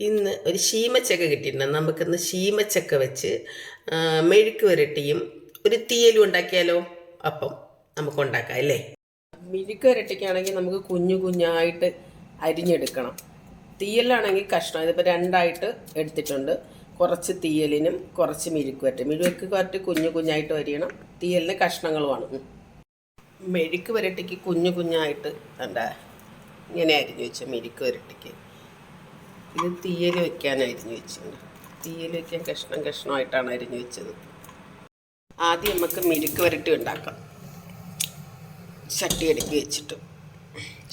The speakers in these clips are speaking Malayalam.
ഇന്ന് ഒരു ശീമച്ചക്ക കിട്ടിയിട്ടുണ്ട്. നമുക്കിന്ന് ശീമച്ചക്ക വെച്ച് മെഴുക്ക് വരട്ടിയും ഒരു തീയലും ഉണ്ടാക്കിയാലോ? അപ്പം നമുക്ക് ഉണ്ടാക്കാം അല്ലേ? മെഴുക്ക് വരട്ടിക്കാണെങ്കിൽ നമുക്ക് കുഞ്ഞു കുഞ്ഞായിട്ട് അരിഞ്ഞെടുക്കണം. തീയലാണെങ്കിൽ കഷ്ണം ഇതിപ്പോൾ രണ്ടായിട്ട് എടുത്തിട്ടുണ്ട്. കുറച്ച് തീയലിനും കുറച്ച് മെഴുക്ക് വരട്ടി. മെഴുക്ക് വരട്ടി കുഞ്ഞു കുഞ്ഞായിട്ട് വരിയണം. തീയലിന് കഷ്ണങ്ങളുമാണ്. മെഴുക്ക് വരട്ടിക്ക് കുഞ്ഞു കുഞ്ഞായിട്ട് എന്താ ഇങ്ങനെ അരിഞ്ഞു വെച്ച മെഴുക്ക് വരട്ടിക്ക്. ഇത് തീയൽ വെക്കാനായിരുന്നു വെച്ചത് തീയൽ വെക്കാൻ കഷ്ണം കഷ്ണമായിട്ടാണ് അരിഞ്ഞു വെച്ചത്. ആദ്യം നമുക്ക് മെഴുക്ക് വരട്ടി ഉണ്ടാക്കാം. ചട്ടി അടുക്കി വെച്ചിട്ട്.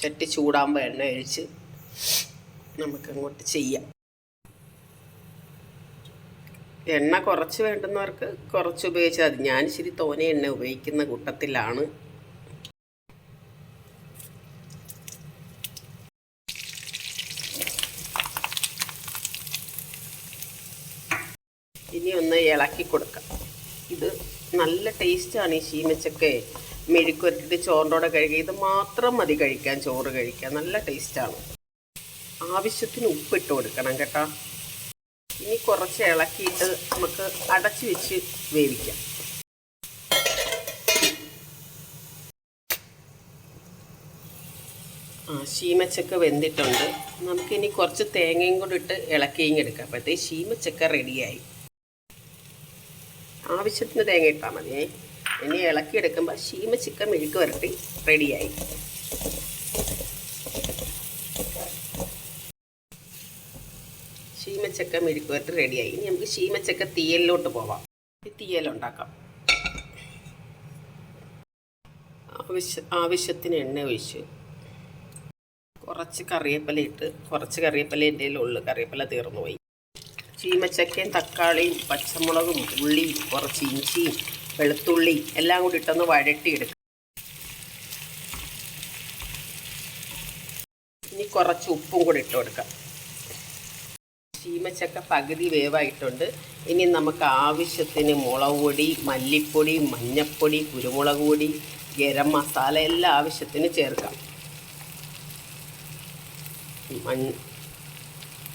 ചട്ടി ചൂടാകുമ്പോൾ എണ്ണ നമുക്ക് അങ്ങോട്ട് ചെയ്യാം. എണ്ണ കുറച്ച് വേണ്ടുന്നവർക്ക് കുറച്ച് ഉപയോഗിച്ചാൽ മതി. ഞാൻ ഇച്ചിരി തോനെ എണ്ണ ഉപയോഗിക്കുന്ന കൂട്ടത്തിലാണ്. ഇനി ഒന്ന് ഇളക്കി കൊടുക്കാം. ഇത് നല്ല ടേസ്റ്റാണ് ഈ ശീമച്ചക്ക മെഴുക്കുരട്ടിട്ട് ചോറിന്റെ കഴുകി. ഇത് മാത്രം മതി കഴിക്കാൻ ചോറ് കഴിക്കാൻ. നല്ല ടേസ്റ്റാണ് ആവശ്യത്തിന് ഉപ്പിട്ട് കൊടുക്കണം കേട്ടോ. ഇനി കുറച്ച് ഇളക്കിയിട്ട് നമുക്ക് അടച്ചു വെച്ച് വേവിക്കാം. ആ ശീമച്ചക്ക വെന്തിട്ടുണ്ട്. നമുക്കിനി കുറച്ച് തേങ്ങയും കൂടി ഇട്ട് ഇളക്കിയും എടുക്കാം. അപ്പോഴത്തേക്ക് ശീമച്ചക്ക റെഡിയായി ആവശ്യത്തിന് തേങ്ങ ഇട്ടാൽ മതിയേ ഇനി ഇളക്കി എടുക്കുമ്പോൾ ചിക്കൻ മെഴുക്ക് വരട്ടി റെഡിയായി. ശീമച്ചക്ക മെഴുക്ക് വരട്ടി റെഡിയായി. ഇനി നമുക്ക് ശീമച്ചക്ക തീയലിലോട്ട് പോവാം. തീയലുണ്ടാക്കാം ആവശ്യ ആവശ്യത്തിന് എണ്ണ ഒഴിച്ച് കുറച്ച് കറിവേപ്പില ഇട്ട് കുറച്ച് കറിവേപ്പില എന്റെ ഉള്ളു കറിവേപ്പില തീർന്നു പോയി ചീമച്ചക്കയും തക്കാളിയും പച്ചമുളകും ഉള്ളിയും കുറച്ച് ഇഞ്ചിയും വെളുത്തുള്ളി എല്ലാം കൂടി ഇട്ടൊന്ന് വഴട്ടിയെടുക്കും ഇനി കുറച്ച് ഉപ്പും കൂടി ഇട്ട് കൊടുക്കാം. ചീമച്ചക്ക പകുതി വേവായിട്ടുണ്ട്. ഇനി നമുക്ക് ആവശ്യത്തിന് മുളക് പൊടി മല്ലിപ്പൊടി മഞ്ഞൾപ്പൊടി കുരുമുളക് പൊടി ഗരം മസാല എല്ലാം ആവശ്യത്തിന് ചേർക്കാം. മൺ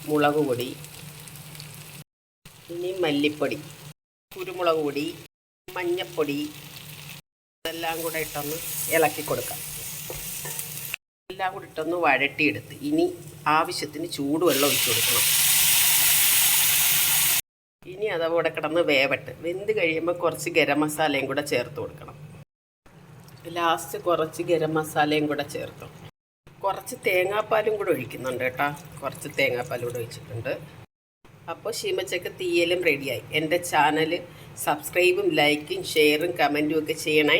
മുളക് പൊടി ഇനി മല്ലിപ്പൊടി കുരുമുളക് പൊടി മഞ്ഞപ്പൊടി ഇതെല്ലാം കൂടെ ഇട്ടൊന്ന് ഇളക്കി കൊടുക്കാം. എല്ലാം കൂടി ഇട്ടൊന്ന് വഴട്ടിയെടുത്ത് ഇനി ആവശ്യത്തിന് ചൂടുവെള്ളം ഒഴിച്ചു കൊടുക്കണം. ഇനി അതവിടെ കിടന്ന് വേവട്ട്. വെന്ത് കഴിയുമ്പോൾ കുറച്ച് ഗരം മസാലയും കൂടെ ചേർത്ത് കൊടുക്കണം. ലാസ്റ്റ് കുറച്ച് ഗരം മസാലയും കൂടെ ചേർത്തു കുറച്ച് തേങ്ങാപ്പാലും കൂടെ ഒഴിക്കുന്നുണ്ട് കേട്ടോ. കുറച്ച് തേങ്ങാപ്പാലും കൂടെ ഒഴിച്ചിട്ടുണ്ട്. അപ്പോൾ ശീമച്ചക്ക തീയലും റെഡിയായി എന്റെ ചാനൽ സബ്സ്ക്രൈബും ലൈക്കും ഷെയറും കമന്റും ഒക്കെ ചെയ്യണേ.